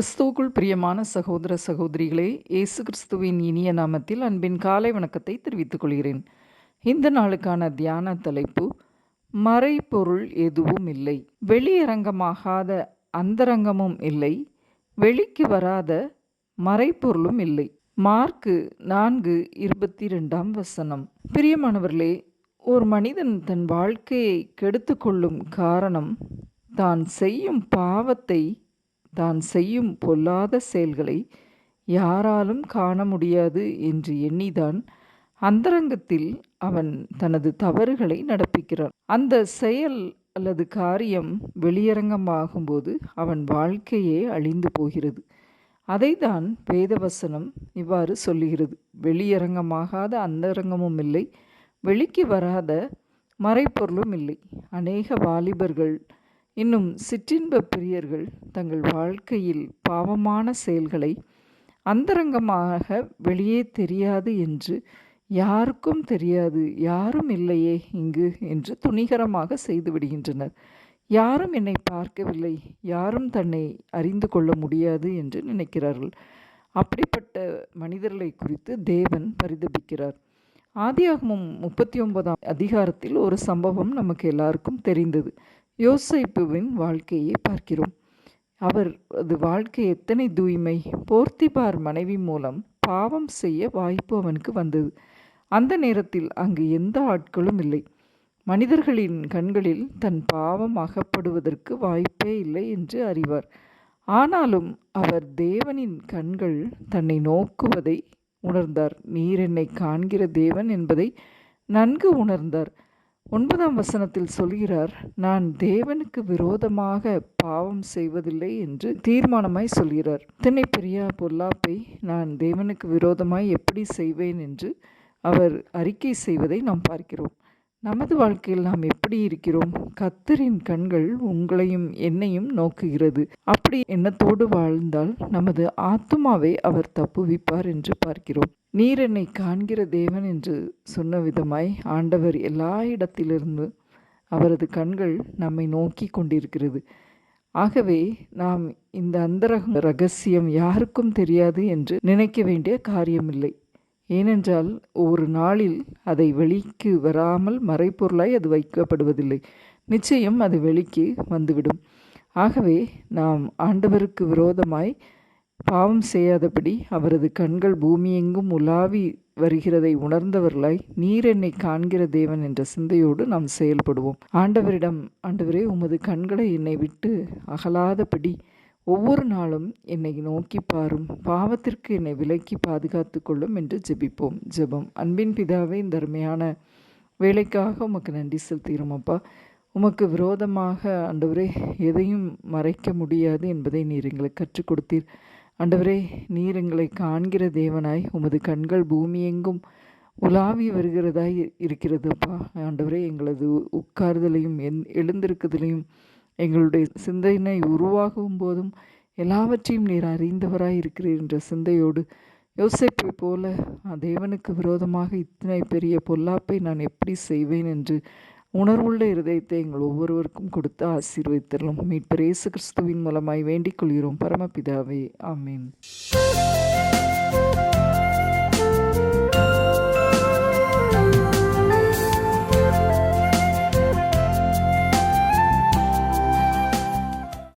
கிறிஸ்துவுக்குள் பிரியமான சகோதர சகோதரிகளே இயேசு கிறிஸ்துவின் இனிய நாமத்தில் அன்பின் காலை வணக்கத்தை தெரிவித்துக் கொள்கிறேன். இந்த நாளுக்கான தியான தலைப்பு மறைபொருள் எதுவும் இல்லை வெளியரங்கமாகாத அந்தரங்கமும் இல்லை வெளிக்கு வராத மறைப்பொருளும் இல்லை. மார்க்கு நான்கு இருபத்தி ரெண்டாம் வசனம். பிரியமானவர்களே ஒரு மனிதன் தன் வாழ்க்கையை கெடுத்து கொள்ளும் காரணம் தான் செய்யும் பாவத்தை தான் செய்யும் பொல்லாத செயல்களை யாராலும் காண முடியாது என்று எண்ணிதான் அந்தரங்கத்தில் அவன் தனது தவறுகளை நடப்பிக்கிறான். அந்த செயல் அல்லது காரியம் வெளியரங்கமாகும்போது அவன் வாழ்க்கையே அழிந்து போகிறது. அதைதான் வேதவசனம் இவ்வாறு சொல்லுகிறது. வெளியரங்கமாகாத அந்தரங்கமும் இல்லை வெளிக்கு வராத மறைப்பொருளும் இல்லை. அநேக வாலிபர்கள் இன்னும் சிற்றின்ப பிரியர்கள் தங்கள் வாழ்க்கையில் பாவமான செயல்களை அந்தரங்கமாக வெளியே தெரியாது என்று யாருக்கும் தெரியாது யாரும் இல்லையே இங்கு என்று துணிகரமாக செய்து விடுகின்றனர். யாரும் என்னை பார்க்கவில்லை யாரும் தன்னை அறிந்து கொள்ள முடியாது என்று நினைக்கிறார்கள். அப்படிப்பட்ட மனிதர்களை குறித்து தேவன் பரிதபிக்கிறார். ஆதியாகமும் முப்பத்தி ஒன்பதாம் அதிகாரத்தில் ஒரு சம்பவம் நமக்கு எல்லாருக்கும் தெரிந்தது. யோசிப்புவின் வாழ்க்கையை பார்க்கிறோம். அவர் அது வாழ்க்கை எத்தனை தூய்மை? போர்த்திபார் மனைவி மூலம் பாவம் செய்ய வாய்ப்பு அவனுக்கு வந்தது. அந்த நேரத்தில் அங்கு எந்த ஆட்களும் இல்லை. மனிதர்களின் கண்களில் தன் பாவம் அகப்படுவதற்கு வாய்ப்பே இல்லை என்று அறிவார். ஆனாலும் அவர் தேவனின் கண்கள் தன்னை நோக்குவதை உணர்ந்தார். நீர் என்னை காண்கிற தேவன் என்பதை நன்கு உணர்ந்தார். ஒன்பதாம் வசனத்தில் சொல்கிறார் நான் தேவனுக்கு விரோதமாக பாவம் செய்வதில்லை என்று தீர்மானமாய் சொல்கிறார். இத்தனை பெரியா பொல்லாப்பை நான் தேவனுக்கு விரோதமாய் எப்படி செய்வேன்? என்று அவர் அறிக்கை செய்வதை நாம் பார்க்கிறோம். நமது வாழ்க்கையில் நாம் எப்படி இருக்கிறோம்? கத்தரின் கண்கள் உங்களையும் என்னையும் நோக்குகிறது. அப்படி எண்ணத்தோடு வாழ்ந்தால் நமது ஆத்மாவை அவர் தப்புவிப்பார் என்று பார்க்கிறோம். நீர் என்னை காண்கிற தேவன் என்று சொன்ன விதமாய் ஆண்டவர் எல்லா இடத்திலிருந்து அவரது கண்கள் நம்மை நோக்கி கொண்டிருக்கிறது. ஆகவே நாம் இந்த அந்தரக ரகசியம் யாருக்கும் தெரியாது என்று நினைக்க வேண்டிய காரியமில்லை. ஏனென்றால் ஒரு நாளில் அதை வெளிக்கு வராமல் மறைப்பொருளாய் அது வைக்கப்படுவதில்லை. நிச்சயம் அது வெளிக்கு வந்துவிடும். ஆகவே நாம் ஆண்டவருக்கு விரோதமாய் பாவம் செய்யாதபடி அவரது கண்கள் பூமியெங்கும் உலாவி வருகிறதை உணர்ந்தவர்களாய் நீர் என்னை காண்கிற தேவன் என்ற சிந்தையோடு நாம் செயல்படுவோம். ஆண்டவரிடம் ஆண்டவரே உமது கண்களை என்னை விட்டு அகலாதபடி ஒவ்வொரு நாளும் என்னை நோக்கி பாரும். பாவத்திற்கு என்னை விலக்கி பாதுகாத்து கொள்ளும் என்று ஜெபிப்போம். ஜெபம். அன்பின் பிதாவே இந்த அருமையான வேலைக்காக உமக்கு நன்றி செலுத்துகிறோம் அப்பா. உமக்கு விரோதமாக ஆண்டவரே எதையும் மறைக்க முடியாது என்பதை நீர் எங்களுக்கு கற்றுக் கொடுத்தீர். ஆண்டவரே நீர் எங்களை காண்கிற தேவனாய் உமது கண்கள் பூமியெங்கும் உலாவி வருகிறதாய் இருக்கிறதுப்பா. ஆண்டவரே எங்களது உட்கார்தலையும் எந் எழுந்திருக்குதலையும் எங்களுடைய சிந்தனை உருவாகும் போதும் எல்லாவற்றையும் நீர் அறிந்தவராய் இருக்கிறீர் என்ற சிந்தையோடு யோசிப்பை போல தேவனுக்கு விரோதமாக இத்தனை பெரிய பொல்லாப்பை நான் எப்படி செய்வேன் என்று உணர்வுள்ள இருதயத்தை எங்கள் ஒவ்வொருவருக்கும் கொடுத்து ஆசீர்வதித்தரலாம் மீட்பர் இயேசு கிறிஸ்துவின் மூலமாய் வேண்டிக் கொள்கிறோம். பரமபிதாவே ஆமீன்.